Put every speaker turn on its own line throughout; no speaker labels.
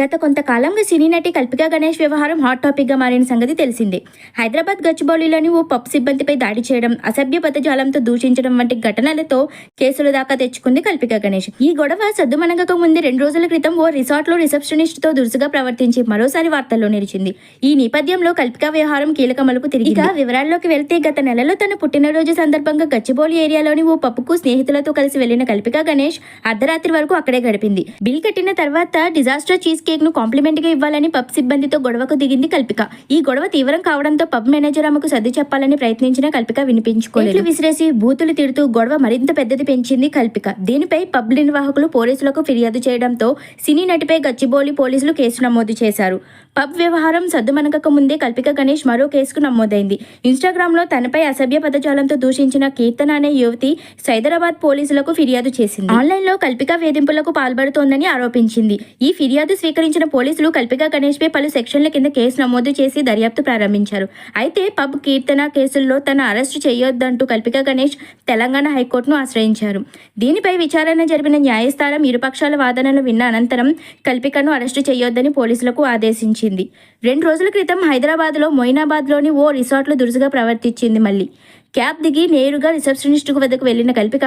గత కొంతకాలంగా సినీ నటి కల్పికా గణేష్ వ్యవహారం హాట్ టాపిక్గా మారిన సంగతి తెలిసిందే. హైదరాబాద్ గచ్చిబౌలిలోని ఓ పబ్ సిబ్బందిపై దాడి చేయడం అసభ్య పదజాలంతో దూషించడం వంటి ఘటనలతో కేసుల దాకా తెచ్చుకుంది కల్పికా గణేష్. ఈ గొడవ సద్దుమనగక ముందు రెండు రోజుల క్రితం ఓ రిసార్ట్లో రిసెప్షనిస్ట్తో దురుసుగా ప్రవర్తించి మరోసారి వార్తల్లో నిలిచింది. ఈ నేపథ్యంలో కల్పికా వ్యవహారం కీలక మలుపు తిరిగి వివరాల్లోకి వెళ్తే గత నెలలో తన పుట్టినరోజు సందర్భంగా గచ్చిబౌలి ఏరియాలోని ఓ పప్పుకు స్నేహితులతో కలిసి వెళ్ళిన కల్పికా గణేష్ అర్ధరాత్రి వరకు అక్కడే గడిపింది. బిల్ కట్టిన తర్వాత డిజాస్టర్ చీజ్ కేక్ను కాంప్లిమెంట్గా ఇవ్వాలని పబ్ సిబ్బందితో గొడవకు దిగింది కల్పిక. ఈ గొడవ తీవ్రం కావడంతో పబ్ మేనేజర్ ఆమెకు సర్ది చెప్పాలని ప్రయత్నించిన కల్పిక వినిపించుకోలేదు. విసిరేసి బూతులు తిడుతూ గొడవ మరింత పెద్దది పెంచింది కల్పిక. దీనిపై పబ్ నిర్వాహకులు పోలీసులకు ఫిర్యాదు చేయడంతో సినీ నటిపై గచ్చిబౌలి పోలీసులు కేసు నమోదు చేశారు. పబ్ వ్యవహారం సద్దుమనగక ముందే కల్పిక గణేష్ మరో కేసుకు నమోదైంది. ఇన్స్టాగ్రామ్లో తనపై అసభ్య పదజాలంతో దూషించిన కీర్తన అనే యువతి సైదరాబాద్ పోలీసులకు ఫిర్యాదు చేసింది. ఆన్లైన్లో కల్పిక వేధింపులకు పాల్పడుతోందని ఆరోపించింది. ఈ ఫిర్యాదు స్వీకరించిన పోలీసులు కల్పిక గణేష్పై పలు సెక్షన్ల కింద కేసు నమోదు చేసి దర్యాప్తు ప్రారంభించారు. అయితే పబ్ కీర్తన కేసుల్లో తన అరెస్టు చేయొద్దంటూ కల్పిక గణేష్ తెలంగాణ హైకోర్టును ఆశ్రయించారు. దీనిపై విచారణ జరిపిన న్యాయస్థానం ఇరుపక్షాల వాదనలు విన్న అనంతరం కల్పికను అరెస్టు చేయొద్దని పోలీసులకు ఆదేశించింది. రెండు రోజుల క్రితం హైదరాబాద్లో మొయినాబాద్లోని ఓ రిసార్ట్లో దురుసుగా ప్రవర్తించింది మళ్ళీ. క్యాబ్ దిగి నేరుగా రిసెప్షనిస్టుకు వద్దకు వెళ్ళిన కల్పిక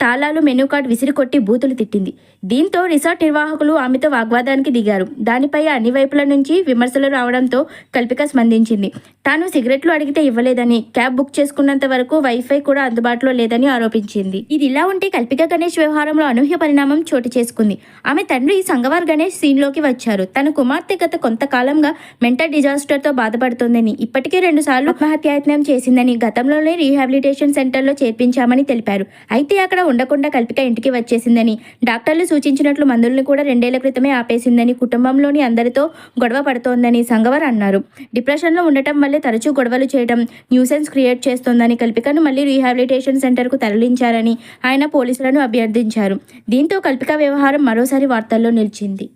తాళాలు మెనూ కార్డ్ విసిరికొట్టి బూతులు తిట్టింది. దీంతో రిసార్ట్ నిర్వాహకులు ఆమెతో వాగ్వాదానికి దిగారు. దానిపై అన్ని వైపుల నుంచి విమర్శలు రావడంతో కల్పిక స్పందించింది. తాను సిగరెట్లు అడిగితే ఇవ్వలేదని క్యాబ్ బుక్ చేసుకున్నంత వరకు వైఫై కూడా అందుబాటులో లేదని ఆరోపించింది. ఇది ఇలా ఉంటే కల్పిక గణేష్ వ్యవహారంలో అనూహ్య పరిణామం చోటు చేసుకుంది. ఆమె తండ్రి సంగవార్ గణేష్ సీన్లోకి వచ్చారు. తన కుమార్తె గత కొంతకాలంగా మెంటల్ డిజాస్టర్తో బాధపడుతోందని ఇప్పటికే రెండు సార్లు ఆత్మహత్యాయత్నం చేసిందని గతంలోనే రీహాబిలిటేషన్ సెంటర్లో చేర్పించామని తెలిపారు. అయితే అక్కడ ఉండకుండా కల్పిక ఇంటికి వచ్చేసిందని డాక్టర్లు సూచించినట్లు మందులను కూడా రెండేళ్ళ క్రితమే ఆపేసిందని కుటుంబంలోని అందరితో గొడవ పడుతోందని సంగవర్ అన్నారు. డిప్రెషన్లో ఉండటం వల్లే తరచూ గొడవలు చేయడం న్యూసెన్స్ క్రియేట్ చేస్తోందని కల్పికను మళ్ళీ రీహాబిలిటేషన్ సెంటర్కు తరలించారని ఆయన పోలీసులను అభ్యర్థించారు. దీంతో కల్పిక వ్యవహారం మరోసారి వార్తల్లో నిలిచింది.